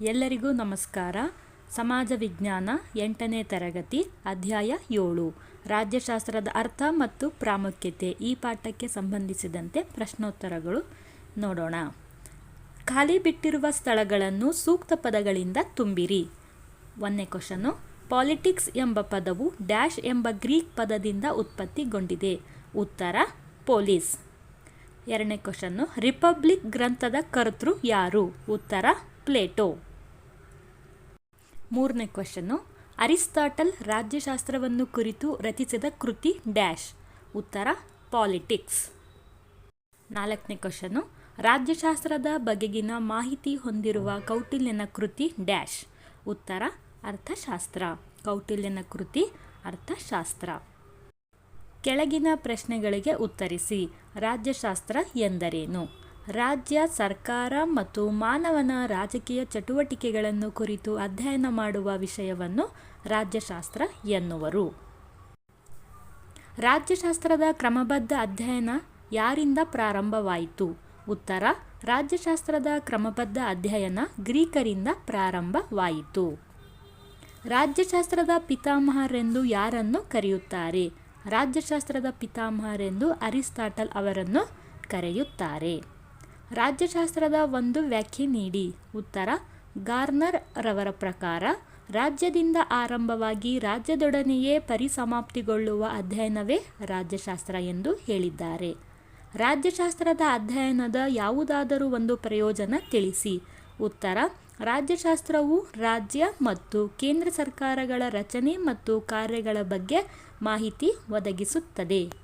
ಎಲ್ಲರಿಗೂ ನಮಸ್ಕಾರ. ಸಮಾಜ ವಿಜ್ಞಾನ ಎಂಟನೇ ತರಗತಿ, ಅಧ್ಯಾಯ ಏಳು. ರಾಜ್ಯಶಾಸ್ತ್ರದ ಅರ್ಥ ಮತ್ತು ಪ್ರಾಮುಖ್ಯತೆ ಈ ಪಾಠಕ್ಕೆ ಸಂಬಂಧಿಸಿದಂತೆ ಪ್ರಶ್ನೋತ್ತರಗಳು ನೋಡೋಣ. ಖಾಲಿ ಬಿಟ್ಟಿರುವ ಸ್ಥಳಗಳನ್ನು ಸೂಕ್ತ ಪದಗಳಿಂದ ತುಂಬಿರಿ. ಒಂದನೇ ಕ್ವಶನು ಪಾಲಿಟಿಕ್ಸ್ ಎಂಬ ಪದವು ಡ್ಯಾಶ್ ಎಂಬ ಗ್ರೀಕ್ ಪದದಿಂದ ಉತ್ಪತ್ತಿಗೊಂಡಿದೆ. ಉತ್ತರ, ಪೊಲೀಸ್. ಎರಡನೇ ಕ್ವಶನ್ನು, ರಿಪಬ್ಲಿಕ್ ಗ್ರಂಥದ ಕರ್ತೃ ಯಾರು? ಉತ್ತರ ಪ್ಲೇಟೋ? ಮೂರನೇ ಕ್ವಶನ್ನು, ಅರಿಸ್ಟಾಟಲ್ ರಾಜ್ಯಶಾಸ್ತ್ರವನ್ನು ಕುರಿತು ರಚಿಸಿದ ಕೃತಿ ಡ್ಯಾಶ್. ಉತ್ತರ, ಪಾಲಿಟಿಕ್ಸ್. ನಾಲ್ಕನೇ ಕ್ವಶನ್ನು, ರಾಜ್ಯಶಾಸ್ತ್ರದ ಬಗೆಗಿನ ಮಾಹಿತಿ ಹೊಂದಿರುವ ಕೌಟಿಲ್ಯನ ಕೃತಿ ಡ್ಯಾಶ್. ಉತ್ತರ, ಅರ್ಥಶಾಸ್ತ್ರ. ಕೌಟಿಲ್ಯನ ಕೃತಿ, ಅರ್ಥಶಾಸ್ತ್ರ. ಕೆಳಗಿನ ಪ್ರಶ್ನೆಗಳಿಗೆ ಉತ್ತರಿಸಿ, ರಾಜ್ಯಶಾಸ್ತ್ರ ಎಂದರೇನು? ರಾಜ್ಯ ಸರ್ಕಾರ ಮತ್ತು ಮಾನವನ ರಾಜಕೀಯ ಚಟುವಟಿಕೆಗಳನ್ನು ಕುರಿತು ಅಧ್ಯಯನ ಮಾಡುವ ವಿಷಯವನ್ನು ರಾಜ್ಯಶಾಸ್ತ್ರ ಎನ್ನುವರು. ರಾಜ್ಯಶಾಸ್ತ್ರದ ಕ್ರಮಬದ್ಧ ಅಧ್ಯಯನ ಯಾರಿಂದ ಪ್ರಾರಂಭವಾಯಿತು? ಉತ್ತರ, ರಾಜ್ಯಶಾಸ್ತ್ರದ ಕ್ರಮಬದ್ಧ ಅಧ್ಯಯನ ಗ್ರೀಕರಿಂದ ಪ್ರಾರಂಭವಾಯಿತು. ರಾಜ್ಯಶಾಸ್ತ್ರದ ಪಿತಾಮಹರೆಂದು ಯಾರನ್ನು ಕರೆಯುತ್ತಾರೆ? ರಾಜ್ಯಶಾಸ್ತ್ರದ ಪಿತಾಮಹರೆಂದು ಅರಿಸ್ಟಾಟಲ್ ಅವರನ್ನು ಕರೆಯುತ್ತಾರೆ. ರಾಜ್ಯಶಾಸ್ತ್ರದ ಒಂದು ವ್ಯಾಖ್ಯೆ ನೀಡಿ. ಉತ್ತರ, ಗಾರ್ನರ್ ರವರ ಪ್ರಕಾರ, ರಾಜ್ಯದಿಂದ ಆರಂಭವಾಗಿ ರಾಜ್ಯದೊಡನೆಯೇ ಪರಿಸಮಾಪ್ತಿಗೊಳ್ಳುವ ಅಧ್ಯಯನವೇ ರಾಜ್ಯಶಾಸ್ತ್ರ ಎಂದು ಹೇಳಿದ್ದಾರೆ. ರಾಜ್ಯಶಾಸ್ತ್ರದ ಅಧ್ಯಯನದ ಯಾವುದಾದರೂ ಒಂದು ಪ್ರಯೋಜನ ತಿಳಿಸಿ. ಉತ್ತರ, ರಾಜ್ಯಶಾಸ್ತ್ರವು ರಾಜ್ಯ ಮತ್ತು ಕೇಂದ್ರ ಸರ್ಕಾರಗಳ ರಚನೆ ಮತ್ತು ಕಾರ್ಯಗಳ ಬಗ್ಗೆ ಮಾಹಿತಿ ಒದಗಿಸುತ್ತದೆ.